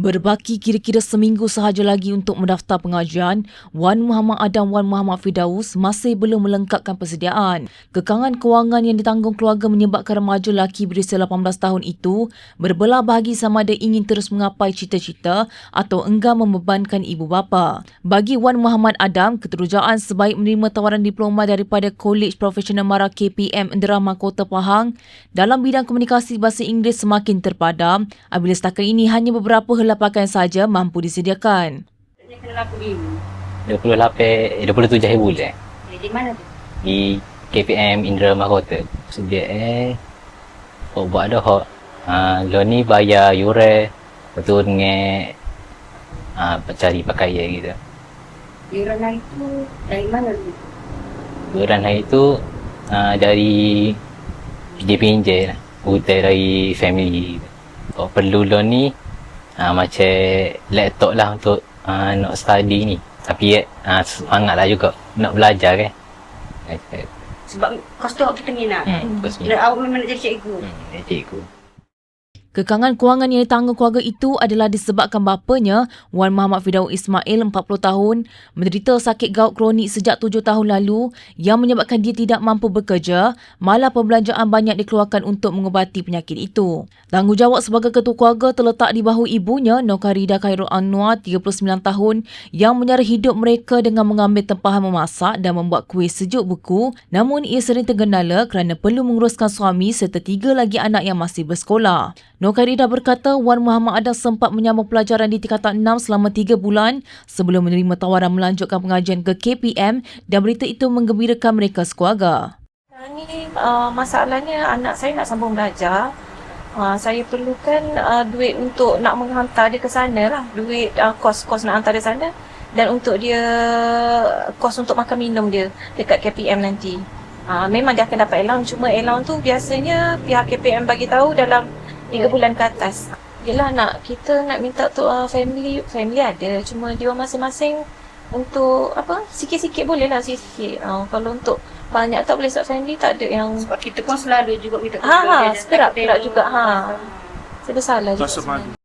Berbaki kira-kira seminggu sahaja lagi untuk mendaftar pengajian, Wan Muhammad Adam Wan Muhammad Firdaus masih belum melengkapkan persediaan. Kekangan kewangan yang ditanggung keluarga menyebabkan remaja lelaki berusia 18 tahun itu berbelah bahagi sama ada ingin terus mengapai cita-cita atau enggan membebankan ibu bapa. Bagi Wan Muhammad Adam, keterujaan sebaik menerima tawaran diploma daripada Kolej Profesional Mara KPM Enderama Kota Pahang dalam bidang komunikasi bahasa Inggeris semakin terpadam apabila setakat ini hanya beberapa helai pakaian saja mampu disediakan. Dia kena laku dulu. 28 27 hari bulan Eh, di mana tu? di KPM Indra Mahkota. Sedia eh oh, buat ada hok. Ha, lo ni bayar yure betul dengan ha, cari pakaian gitu. Yuran hari tu dari mana tu? Yuran hari tu ha, dari pinjam-pinjam lah. Hutang dari family. Kalau perlu lo ni ha, macam laptop lah untuk ha, nak study ni. Tapi ha, semangat lah juga nak belajar kan. Sebab kos tu kita minat. Hmm, betul. Dan awak memang nak jadi cikgu. Hmm, dia cikgu. Kekangan kewangan yang ditanggung keluarga itu adalah disebabkan bapanya, Wan Muhammad Firdaus Ismail, 40 tahun, menderita sakit gout kronik sejak 7 tahun lalu yang menyebabkan dia tidak mampu bekerja, malah pembelanjaan banyak dikeluarkan untuk mengubati penyakit itu. Tanggungjawab sebagai ketua keluarga terletak di bahu ibunya, Nokarida Khairul Anwar, 39 tahun, yang menyara hidup mereka dengan mengambil tempahan memasak dan membuat kuih sejuk beku, namun ia sering tergendala kerana perlu menguruskan suami serta tiga lagi anak yang masih bersekolah. Nokarida berkata Wan Muhammad Adam sempat menyambung pelajaran di tingkatan 6 selama 3 bulan sebelum menerima tawaran melanjutkan pengajian ke KPM dan berita itu menggembirakan mereka sekeluarga. Sekarang ni uh, masalahnya anak saya nak sambung belajar. Uh, saya perlukan uh, duit untuk nak menghantar dia ke sana lah. Duit uh, kos-kos nak hantar dia sana. Dan untuk dia kos untuk makan minum dia dekat KPM nanti. Uh, memang dia akan dapat allowance. Cuma allowance tu biasanya pihak KPM bagi tahu dalam 3 bulan ke atas. Yelah nak kita nak minta untuk uh, family family ada cuma dia masing-masing untuk apa sikit-sikit boleh lah sikit-sikit. Uh, kalau untuk banyak tak boleh sebab family tak ada yang Sebab kita pun selalu juga minta Ha ha, pula tengok. juga ha. Saya bersalah juga. Rasa malu. sebenarnya.